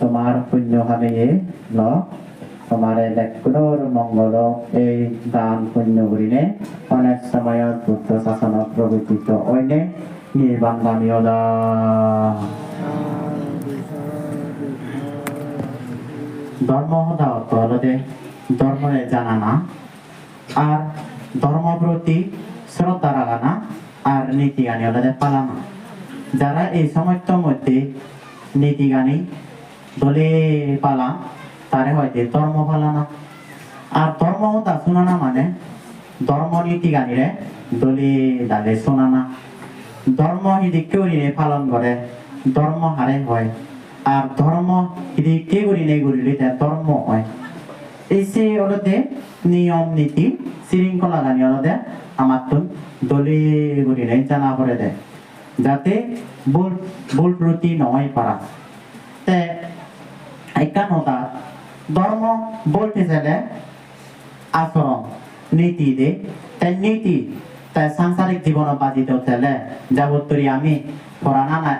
তোমার পুণ্য ভাবে ন তোমার লেখনৰ মংগল এই দান পুণ্য কৰিলে অনেক সময়ত বুদ্ধ শাসনত প্ৰৱৰ্তিত অন্যে নিৰ্বাণ দামীয়লা ধর্ম হতা অর্থ হলো ধর্মে জানা না আর ধর্ম প্রতি শ্রদ্ধা রাখা না আর নীতি গানি হলো যে পালানা যারা এই সমস্যার মধ্যে নীতি গানি দলে পালা, তারে হয়তো ধর্ম পালানা আর ধর্ম হতা শোনানা মানে? ধর্ম নীতি গানিরে দলে দালে শোনানা ধর্ম হিদি কেউরিনে পালন করে ধর্ম হারে হয়। আর ধর্ম হিদি কে করিনে করিলে তার ধর্ম হয়। এই সে অলতে নিয়ম, নীতি শৃঙ্খলা গানি অলতে আমার তো দলে করিনে জানা করে দেয় যাতে ভুল ভুল ত্রুটি নয় পারা তে একান হতা ধর্ম বলতে চাইলে আচরণ নীতি দে। তাই নীতি তাই সাংসারিক জীবন বাজিত হলে যাবত্তরি আমি পড়ানা না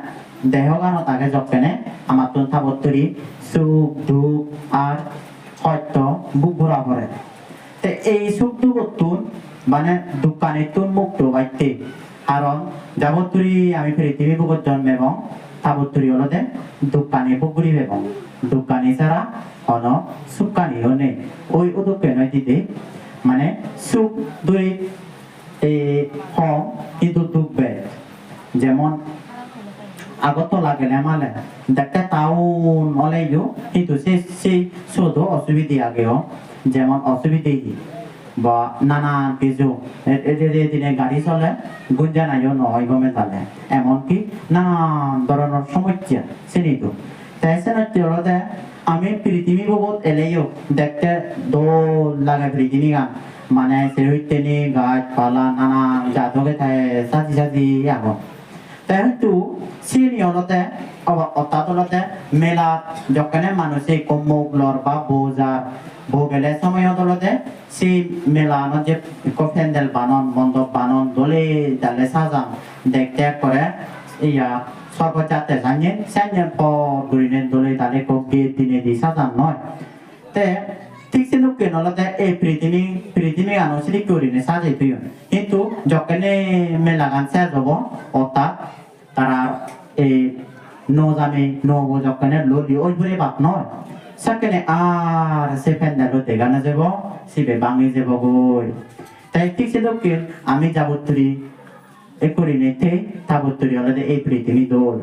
দেহগান তাকে যকেনে আমার তো থাবত্তরি সুখ দুঃখ আর সত্য, বুক ভরা পড়ে তে এই সুখ দুঃখতুন মানে দোকানিতুন মুক্ত বাইতে কারণ যাবত্তরি আমি পৃথিবী বুকত জন্ম এবং তাবত্তরি হলতে দোকানি বুকুরি এবং দোকানি ছাড়া অন সুকানি হনে ওই উদকে নয় দিতে মানে সুখ দুই কম কিন্তু দুঃখ বেড়ে যেমন আগত লাগেলে মালে দেখতে টাউন হলেও কিন্তু সেই সেই শুধু অসুবিধে আগেও যেমন অসুবিধে বা নানান কিছু। দিনে গাড়ি চলে গুঞ্জা নাইও নহয়, গমে তালে। এমনকি নানান ধরনের সমস্যা চিনিতো। তাই সেনাতে আমি পৃথিবী বহুত এলেও দেখতে দোল লাগে পৃথিবী গান। মানে সেরুইতেনি গাছপালা নানা জাতকে সাজি সাজি আগ অলতে অর্থাৎ অলতে মেলা যখনে মানুষে কমুক লর বা বোজার ভোগেলে সময় অলতে সেই মেলা যে প্যান্ডেল বানন, মণ্ডপ বানন, দলে দালে সাজান দেখতে করে ইয়া সর্বজাতে জানিয়ে সাইনের পর ঘুরিনে দলে দালে কে দিনে দি সাজান নয় তে ঠিক সেনুকে নলতে এই পৃথিবী পৃথিবী আনুষ্ঠানিক করিনে সাজাই তুই কিন্তু যখনে মেলা গান সাজাব অর্থাৎ তারা এই ন জামে, ন যখনে ললি, ওই ঘুরে বাপ নয়। সেখানে আর সে প্যান্ডেল হতে গানা যাব সিবে বাঙি যাব গই। তাই ঠিক সেনুকে আমি যাবত্রী এ করি নিতে তাবত্তরি হলে এই পৃথিবী দোল।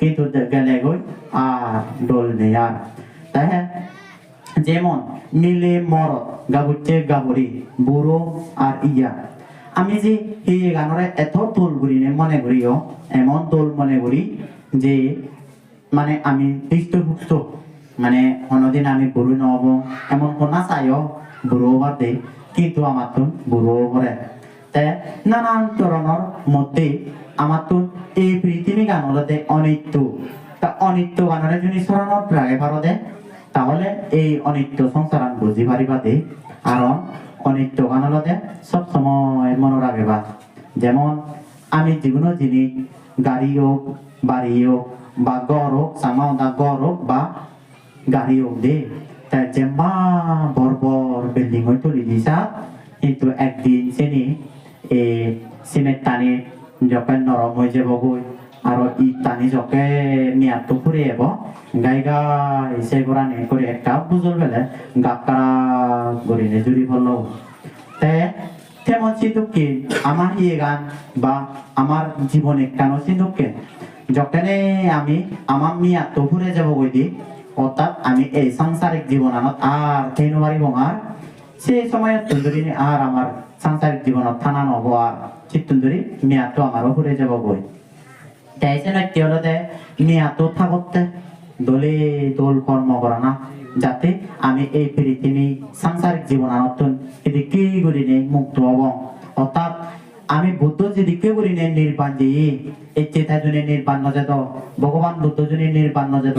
কিন্তু গেলে গই, আর দোল নেই আর। তাই হ্যাঁ যেমন মিলে মরদ, গাবুচ্ছে গাবরি বুড়ো আর ইয়া। আমি যে এই গানরে এত দোল করি নে মনে করিও এমন দোল মনে করি যে মানে আমি হৃষ্টপুষ্ট। মানে অন্যদিন আমি বুড়ো নহব, এমন কোনা চাইও বুড়ো বাদে, কিন্তু আমার তো বুড়ো করে তে নানান ধরনের মধ্যে আমার তো এই পৃথিবী গানগুলোতে অনিত্য। তা অনিত্য গানরে যদি স্মরণত রাখে পারদে তাহলে এই অনিত্য সংসার আমি বুঝি পারিবাতে কারণ অনিত্য গানগুলোতে সব সময় মনে রাখবা যেমন, আমি যেকোনো জিনিস গাড়ি হোক, বাড়ি হোক, বা গড় হোক সামাওদা গড় হোক, বা গাড়ি হোক দে তা যেমা বড় বড় বিল্ডিং হয়ে তুলি দিছা। কিন্তু একদিন শ্রেণি এ সিমেন্ট টানি যখন নরম হয়ে যাব আর ইট টানি যকে মেয়াদটো ফুরে যাব গাই গাই সে করা নে করে একটা বুঝল বেলে গাকারা গড়িনে জুড়ি ফেলল তে তেমন সিন্ধুককে আমার ইয়ে গান বা আমার জীবনে কেন সিন্ধুককে যখনে আমি আমার মেয়াদটো ফুরে যাব গই দি অর্থাৎ আমি এই সাংসারিক জীবন আনত আর কেন পারিব আর সেই সময়ত তুন্দুরি আর আমার সাংসারিক জীবনত থানা নব আর চিত্তুন্দুরি মেয়াদটো আমারও ফুরে যাব গই তাইছে না তেওঁলোকে মেয়াদটো থাকতে দলে দোল কর্ম করা না, যাতে আমি এই পৃথিবী সাংসারিক জীবন আনতন এদি কি করি নেই মুক্ত হব। অর্থাৎ আমি বুদ্ধ যদি কে করি নেই নির্বাণ দিয়ে এই চেতা জনে নির্বাণ নজেত ভগবান বুদ্ধ জনে নির্বাণ নজেত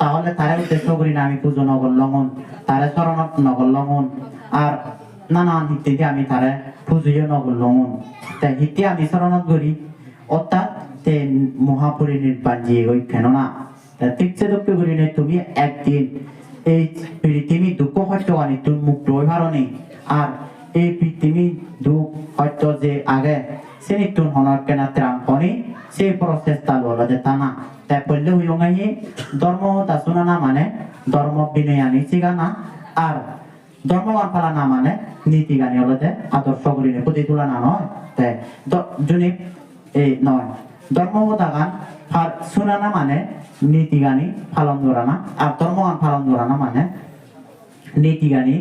তাহলে তারে উদ্দেশ্য করি না আমি পুজো নগর লঙ্ঘন, তারে চরণত নগর লঙ্ঘন, আর নানান হিতে আমি তারে পুজোয় নগর লঙ্ঘন। তাই হিতে আমি চরণত করি। অর্থাৎ মহাপরিনির্বাণ যে ওই কেননা তা ঠিকছে দুঃখ করি নে তুমি একদিন এই পৃথিবী দুঃখ সত্য আনি, তুমি মুক্ত আর এই পৃথিবী দুঃখ সত্য যে আগে সেই তুন হনর কেনা ত্রাণ করি সেই তাল হলো যে তা না। তাই বললে হইও গাই ধর্ম শোনা না মানে ধর্ম বিনয় আনি শিখানা আর ধর্মবান ফালা না মানে নীতি গানি হলো যে আদর্শ করি নে প্রতি তোলা না নয়। তাই জুনি এই নয়। ধর্মবতা গান শোনা না মানে নীতি গানি পালন করা না আর ধর্মগান পালন করা না মানে নীতি গানি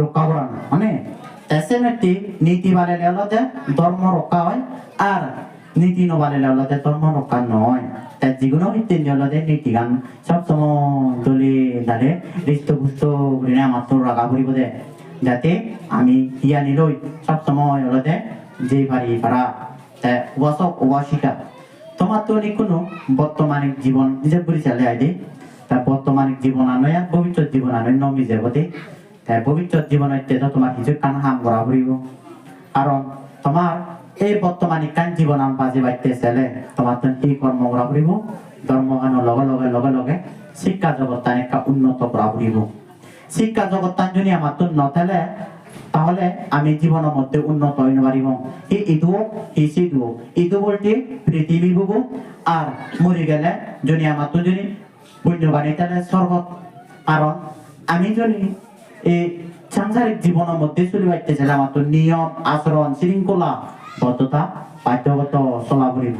রক্ষা করা না মানে এসএমএটি নীতি বানালে হলো যে ধর্ম রক্ষা হয়, আর নীতি নবানালে হলো যে ধর্ম রক্ষা নয়। তাই যিকোনো ভিত্তিতে হলো যে নীতি গান সবসময় দলে দালে হৃষ্টপুষ্ট আমার তো রাখা করিব দে। যাতে আমি ইয়া নিলই সবসময় হলো যে পারি পারা ওয়াসক ওয়াসিকা, তোমার তো কোনো জীবন তা জীবন জীবন নমি তাই ভবিষ্যৎ জীবন হইতে তো তোমার কিছু কান হাম করা কারণ তোমার এই বর্তমানিক কান জীবন আন বাজে বাইতে চলে তোমার তো কি কর্ম করা পড়িব ধর্মগানৰ লগে লগে লগে লগে শিক্ষা জগৎ একটা উন্নত করা পড়িব শিক্ষা জগৎ যদি আমার তো নথেলে তাহলে আমি জীবনের মধ্যে উন্নত হইতে পারিব এই ইদু এই সিদু, ইদু বলতে পৃথিবী বুবু, আর মরে গেলে যদি আমার তো যদি পুণ্যবাণী তাহলে স্বর্গত। কারণ আমি যদি এই সাংসারিক জীবনের মধ্যে চলে চাইলে আমার তো নিয়ম, আচরণ, শৃঙ্খলা, বদ্ধতা, বাধ্যগত চলা পড়িব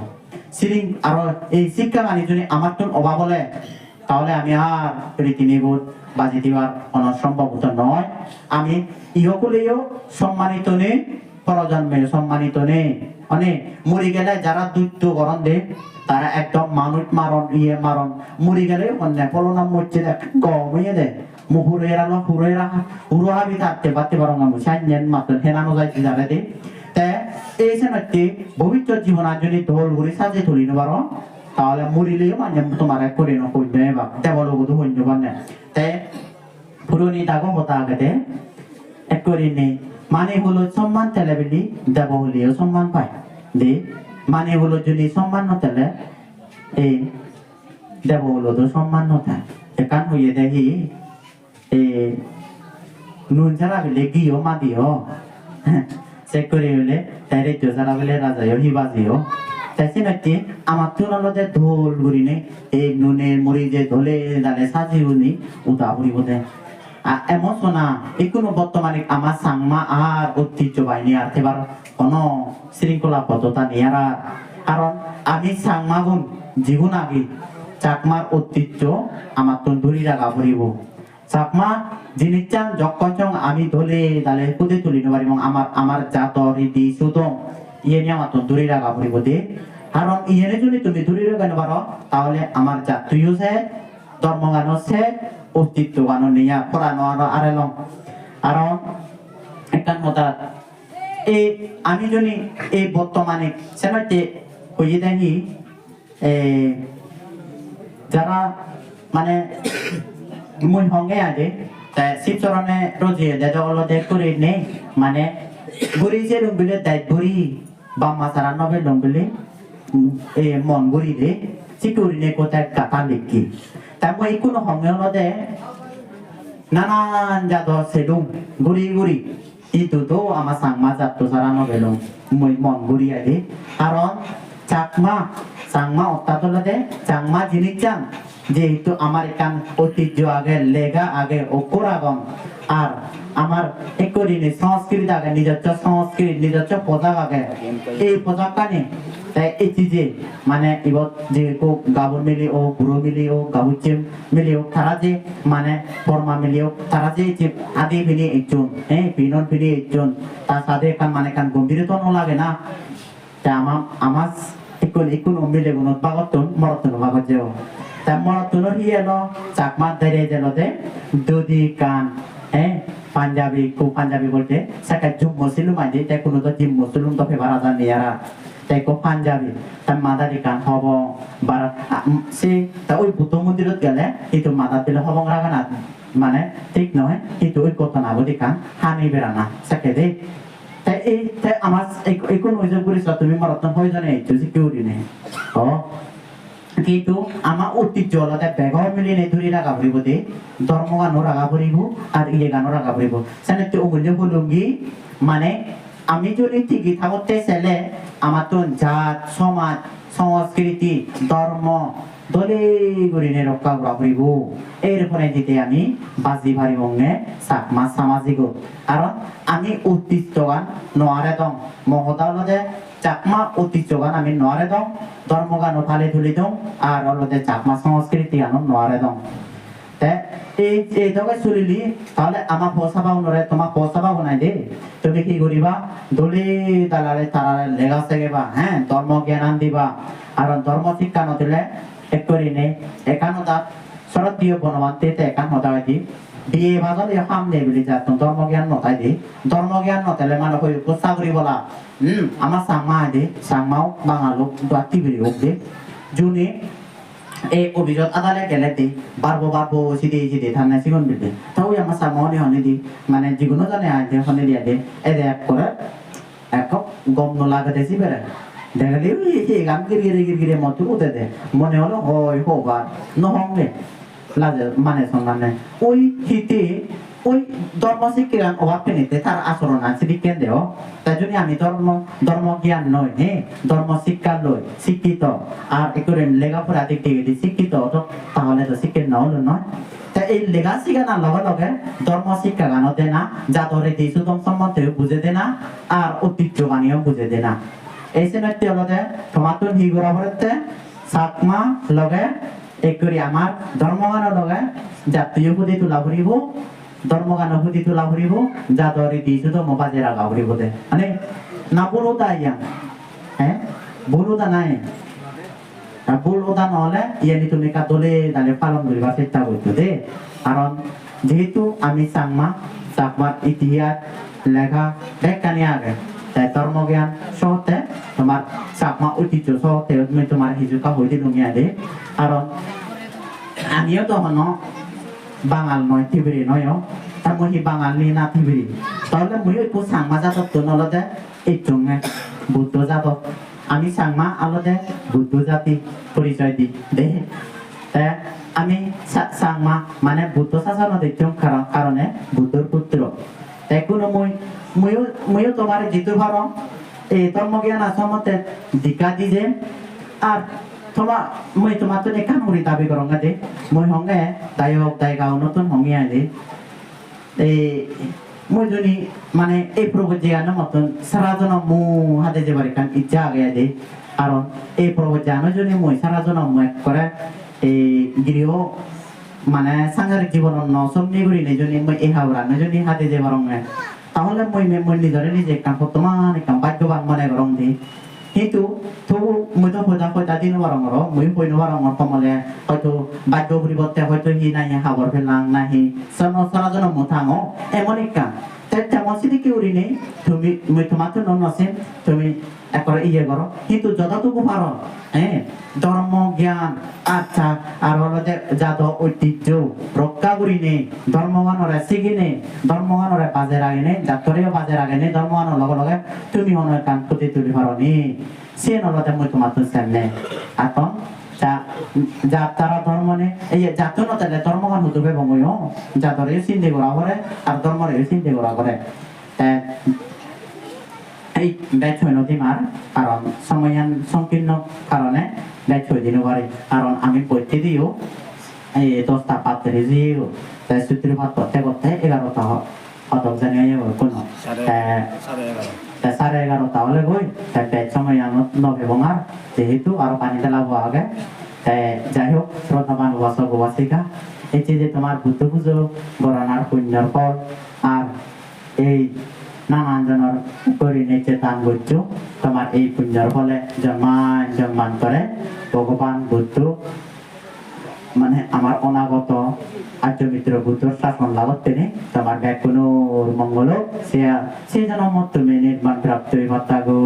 শৃং আর এই শিক্ষা মানি যদি আমার তো অভাব হলে, তাহলে আমি আর রীতিনিবোধ বাজি দিবার কোনো সম্ভবত নয়। আমি ইহকুলেও সম্মানিত নেই পরজন্মে সম্মানিত নেই মানে মরি গেলে যারা দৈত্য গরণ দে, তারা একদম মানুষ মারণ ইয়ে মারণ। মরি গেলে অন্য পলনা মরছে গম হয়ে দেয় মুহুরে এরানো হুরে রাখা হুরো হাবি থাকতে পারতে পারো না। সাইন মাত্র, হেনানো যাইতে যাবে দে। তে এই সময়তে ভবিষ্যৎ জীবন আর যদি দোল ঘুরে সাজে তুলি পারো, তাহলে মরিলেও মানে তোমার এক করে নকন্য বা দেবল গধু হইন্য মানে তে পুরনি দাগো হতা আগতে এক করে নেই মানে হলো সম্মান তেলে বেলি দেব হলেও সম্মান পায়। দে মানে হলো যদি সম্মান নতেলে এই দেব হলো তো সম্মান নথায় একান হইয়ে দেখি এই নুন ছাড়া বেলে গিয়েও মা দিও চেক করে হলে তাই রেডিও ছাড়া বেলে রাজাইও হিবাজিও তাই নাকি আমার তো নলদে ঢোল ঘুরিনে এই নুনের মুড়ি যে ঢোলে দালে সাজিউনি উদা ঘুরিব দে। এমন শোনা এখনও বর্তমানে আমার সাংমা আর ঐতিহ্য বাহিনী আর এবার কোন শৃঙ্খলা পদ্ধতা নেই আর কারণ আমি সাংমা গুণ, জীবন আগে চাকমার ঐতিহ্য আমার তো ধরি রাখা পড়িব চাকমা জিনিস চান যখন আমি ধলে দালে কুদে তুলি নেবার এবং আমার আমার জাত, রীতি, সুতং। ইয়ে নিয়ে আমার ধরে রাখা পড়িব দে। কারণ ইয়ে যদি তুমি ধরে রাখা পারো? তাহলে আমার জাতীয় সে ধর্মগানো সে অস্তিত্ব গানো নিয়া পড়ানো আরও আরেলং কারণ একটা মতা এই আমি যদি এই বর্তমানে সেনাতে হয়ে দেখি যারা মানে মুই হঙ্গে আছে শিবচরণে রোজিয়ে দে করে নেই মানে গুড়ি যে লুম্বিলে দায় গুড়ি। বাম্মা সারা নবে লুম্বিলে এ মন গুড়ি দে চিকুরি নে কোথায় কাটা লিখি। তা মই কোনো হঙ্গে হলতে নানান জাত সেলুম গুড়ি গুড়ি ইটো তো আমার সাংমা জাতটো সারা নবে লুম মই মন গুড়ি আদি। কারণ চাকমা চাংমা অত্যাতলতে চাংমা জিনিস চাং যেহেতু আমার এখান ঐতিহ্য আগে, লেগা আগে অক্ষর আগম। আর আমার একরিনে সংস্কৃতি আগে, নিজস্ব সংস্কৃতি, নিজস্ব পোশাক আগে। এই পোশাক কানে তাই এটি যে মানে এবার যে কো গাবর মিলি ও বুড়ো মিলি ও গাবুচে মিলি ও তারা যে মানে ফর্মা মিলি ও তারা যে যে আদি মিলি একজন হ্যাঁ বিনন মিলি একজন, তার সাথে এখান মানে এখান গম্ভীর তো লাগে না। তা আমার আমার ikun ikun umile gunot bagoton morotun bagot jeo ta morotunor hielo Chakma ধরে জেলতে দুদি কান হ্যাঁ পাঞ্জাবি, কু পাঞ্জাবি বলতে সেটা জুম মুসলিম আজ তাই কোনো তো জিম মুসলিম তো ফেবার আজান নিয়ারা তাই কো পাঞ্জাবি, তার মাদারি কান হব, বার সে, তা ওই বুদ্ধ মন্দিরত গেলে কিন্তু মাদা দিলে হবং রাখা না মানে ঠিক নয় কিন্তু ওই কথা না বলি কান হানি বেড়ানা, সেকে দেই তাই এই, তাই আমার এই কোন অভিযোগ করিস তুমি মরত্ন প্রয়োজনে এই তুই কেউ দিনে ও কিন্তু আমাৰ ঐতিহ্য অলতে বেগৰ মিলি নেধৰি ৰাখা ফুৰিব দে। ধৰ্ম গানো ৰাখা ফুৰিব আৰু ইয়ে গানো ৰাখা ফুৰিব। চেনেটো অমূল্য হলুঙ্গি মানে আমি যদি থাকতে চেলে আমার তো জাত, সমাজ, সংস্কৃতি ধর্ম দলে গরিনে রক্ষা করা ফুরিব এরপরে যেতে আমি বাজি ভারি মঙ্গে চাকমা সামাজিক কারণ আমি ঐতিহ্যবান নোয়ারে দম। মহদালতে চাকমা ঐতিহ্যবান আমি নোয়ারে দম ধর্মগান ফালে তুলি দম আর অলতে চাকমা সংস্কৃতি আনো নোয়ারে দম এই এই জায়গায় চলিলি, তাহলে আমার পয়সা পাবো নরে তোমার পয়সা পাবো নাই দে তুমি কি করিবা দলি দালালে তারারে লেগা সেগেবা হ্যাঁ ধর্ম জ্ঞান দিবা। আর ধর্ম শিক্ষা নদিলে, এক করি নে একানতা শরৎ দিও বনবান্তে তে একান হতা দি বিয়ে বাদল এ হাম নে বলি যা তুমি ধর্ম জ্ঞান নতাই দি। ধর্ম জ্ঞান নতালে মানে কই কুসা করি বলা। হুম আমার সাংমা দে সাংমাও বাঙালো দাতি বিরি হোক দে। জুনি এই অভিযোগ আদালে গেলে দি বারবো বারবো সিদি সিদি থানা সিগুন বিদে তাও আমার সামনে হনে দি। মানে যিকোনো জানে আইতে হনে দিয়া দে। এ এক করে এক গম নলাগে দেছি বেড়ে দেখালি এই গান গিরে গিরে গিরে মতো উঠে দে। মনে হলো, হয় হবার নহংলে লাজে মানে সন্ধানে ওই হিতে, ওই ধর্ম শিক্ষার অভাব পেনিতে তার আচরণ আছে বিজ্ঞান দেও তাই জন্য আমি ধর্ম ধর্ম জ্ঞান নয় হে? ধর্ম শিক্ষা লই, শিক্ষিত। আর একরে লেখাপড়া দিক থেকে শিক্ষিত তাহলে তো শিক্ষিত না হলো নয়। তা এই লেখা শিখা লগে লগে ধর্ম শিক্ষা না, যা ধরে সম্বন্ধেও বুঝে দে না, আর বুঝে না। এই সাকমা লগে একরি আমার ধর্মগানৰ লগে জাতীয় সুধি তোলা ফুৰিব, ধৰ্মগানৰ সুধি তোলা ফুৰিব, যা ধৰি দিছো তো মোবাজে ৰাগা ফুৰিব দে। মানে না নাবুলোতা ইয়া হে? বুলোতা নাই। বুলোতা নহ'লে ইয়ানি তুমি কাটলে দালে পালন কৰিব, চেষ্টা কৰিছো দেই। কাৰণ যিহেতু আমি চাংমা চাকমাত ইতিহাস, লেখা বেকানি আগে, তাই ধর্মজ্ঞান সহতে তোমার চাকমা ঐতিহ্য সহতে তুমি তোমার হিজুকা হইতে লুমিয়া দে কারণ আমিও তখন বাঙাল নয় থিবিরি নয় তা মই বাঙালি না থিবিরি তাহলে মই ওই সাংমা জাতক তো নলদে এই চুঙে বুদ্ধ জাতক আমি সাংমা আলদে বুদ্ধ জাতি পরিচয় দি দে আমি সাংমা মানে বুদ্ধ শাসন দেখছম কারণে বুদ্ধর পুত্র তাই কোনো মই ময়ো ময়ো তোমার জিতু ভারম এই ধর্মজ্ঞান আসমতে দিকা দিছে আর তোমার মই তোমার তো এখান মুড়ি দাবি করং দে মই হঙ্গে তাই হোক তাই গাও নতুন হঙ্গে আনে এই মই যদি মানে এই প্রভু জিয়ানো মতন সারা জন মু হাতে যে বাড়ি কান ইচ্ছা আগে দে কারণ এই প্রভু জানো যদি মই সারা জন মই করে এই গৃহ মানে সাংসারিক জীবন নসম্নি করি নিজনি মই এই হাওড়া নিজনি হাতে যে বারং তাহলে মই মে- মই নিজরে নিজে কাম বর্তমান কাম ভাগ্যবান মনে করং দি কিন্তু তবু মই তো হইতা হইতা দিন বরং মই হইনো বারং কমলে। হয়তো ভাগ্য পরিবর্তে হয়তো হি নাই হাবর ফেলাং, নাহি। সন সরাজন মুথাঙো এমন কাম। তেমন সিদি কি উড়ি নেই। তুমি মই তোমার তো নন আছে তুমি একবার ইয়ে করো। কিন্তু যতটুকু পারো হ্যাঁ ধর্ম, জ্ঞান আচ্ছা আর হলো যে যাদ ঐতিহ্য রক্ষা করি নে ধর্মগানরে শিখি নে ধর্মগানরে বাজে রাগে নে যাত্তরেও বাজে রাগে নে ধর্মগানৰ লগে লগে তুমি হনৰ কাণ ফুটি তুলি পাৰো নি। সে নলতে মই তোমার তো এখন যা তারা ধর্ম নে এই জাত নতালে ধর্মগান হুতুবে বঙ্গই ধরে চিন্তা করা করে আর ধর্মরে চিন্তা করা। করে এই ব্যাচ হয় নদী মার কারণ সময়ান সংকীর্ণ কারণে ব্যাচ হয়ে দিন পারে কারণ আমি পড়তে দিও এই দশটা পাত্রে দিও তাই সূত্রপাত করতে করতে এগারোটা অদম জানিয়ে কোনো। সাড়ে এগারোটা হলে গই তাই সময়ান নবে বঙার যেহেতু আরও পানি তেলা আগে। যাই হোক শ্রদ্ধাবান উপাসিকা এই যে তোমার বুদ্ধ পুজো গণনার পুণ্যর ফল আর এই নানান জনের কৰি নিচে দান করছ তোমার এই পুণ্যর ফলে জন্মান জন্মান করে ভগবান বুদ্ধ মানে আমার অনাগত আর্য মিত্র বুদ্ধর শাসন লাভত নেই তোমার ব্যাকুনো মঙ্গল সে যেন মত তুমি নির্মাণ প্রাপ্ত হইবা গো